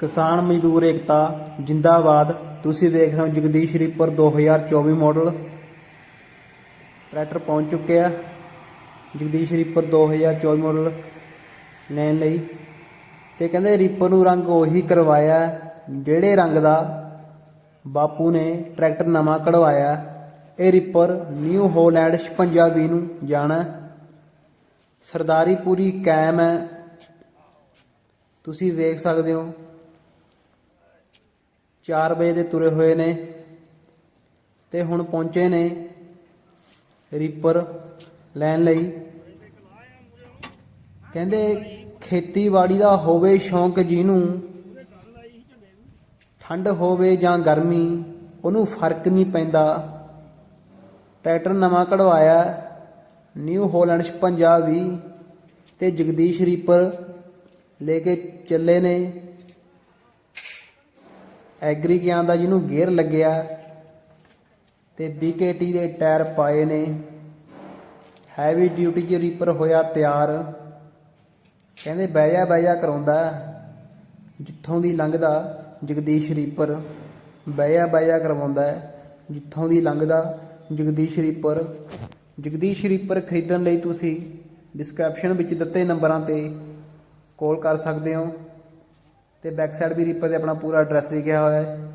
ਕਿਸਾਨ ਮਜ਼ਦੂਰ ਏਕਤਾ, ਜਿੰਦਾਬਾਦ। ਤੁਸੀਂ ਵੇਖ ਰਹੇ ਹੋ ਜਗਦੀਸ਼ ਰੀਪਰ 2024 ਮਾਡਲ ਟਰੈਕਟਰ ਪਹੁੰਚ ਚੁੱਕਿਆ ਜਗਦੀਸ਼ ਰੀਪਰ 2024 ਮਾਡਲ ਲੈਣ ਲਈ। ਤੇ ਕਹਿੰਦੇ ਰੀਪਰ ਨੂੰ ਰੰਗ ਉਹੀ ਕਰਵਾਇਆ ਜਿਹੜੇ ਰੰਗ ਦਾ ਬਾਪੂ ਨੇ ਟਰੈਕਟਰ ਨਵਾਂ ਕਢਵਾਇਆ ਇਹ ਰੀਪਰ ਨਿਊ ਹੋਲੈਂਡ 5620 ਨੂੰ ਜਾਣਾ ਸਰਦਾਰੀ ਪੂਰੀ ਕਾਇਮ ਹੈ। ਤੁਸੀਂ ਵੇਖ ਸਕਦੇ ਹੋ 4 ਵਜੇ ਦੇ ਤੁਰੇ ਹੋਏ ਨੇ ਤੇ ਹੁਣ ਪਹੁੰਚੇ ਨੇ ਰੀਪਰ ਲੈਣ ਲਈ। ਕਹਿੰਦੇ ਖੇਤੀਬਾੜੀ ਦਾ ਹੋਵੇ ਸ਼ੌਂਕ ਜਿਹਨੂੰ, ਠੰਡ ਹੋਵੇ ਜਾਂ ਗਰਮੀ, ਉਹਨੂੰ ਫ਼ਰਕ ਨਹੀਂ ਪੈਂਦਾ। ਟਰੈਕਟਰ ਨਵਾਂ ਕਢਵਾਇਆ, ਨਿਊ ਹੋਲੈਂਡ 5620 ਤੇ ਜਗਦੀਸ਼ ਰੀਪਰ ਲੈ ਕੇ ਚੱਲੇ ਨੇ। ਐਗਰੀ ਗਿਆਨ ਦਾ ਜਿਹਨੂੰ ਗੇਅਰ ਲੱਗਿਆ ਤੇ BKT ਦੇ ਟਾਇਰ ਪਾਏ ਨੇ। ਹੈਵੀ ਡਿਊਟੀ 'ਚ ਰੀਪਰ ਹੋਇਆ ਤਿਆਰ। ਕਹਿੰਦੇ ਬਹਿ ਜਾ ਬਹਿ ਜਾ ਕਰਾਉਂਦਾ, ਜਿੱਥੋਂ ਦੀ ਲੰਘਦਾ ਜਗਦੀਸ਼ ਰੀਪਰ ਬਹਿ ਜਾ ਬਹਿ ਜਾ ਕਰਵਾਉਂਦਾ, ਜਿੱਥੋਂ ਦੀ ਲੰਘਦਾ ਜਗਦੀਸ਼ ਰੀਪਰ ਜਗਦੀਸ਼ ਰੀਪਰ ਖਰੀਦਣ ਲਈ ਤੁਸੀਂ ਡਿਸਕ੍ਰਿਪਸ਼ਨ ਵਿੱਚ ਦਿੱਤੇ ਨੰਬਰਾਂ ਤੇ ਕਾਲ ਕਰ ਸਕਦੇ ਹੋ। ਤੇ ਬੈਕ ਸਾਈਡ ਵੀ ਰੀਪਰ ਤੇ ਆਪਣਾ ਪੂਰਾ ਐਡਰੈਸ ਲਿਖਿਆ ਹੋਇਆ ਹੈ।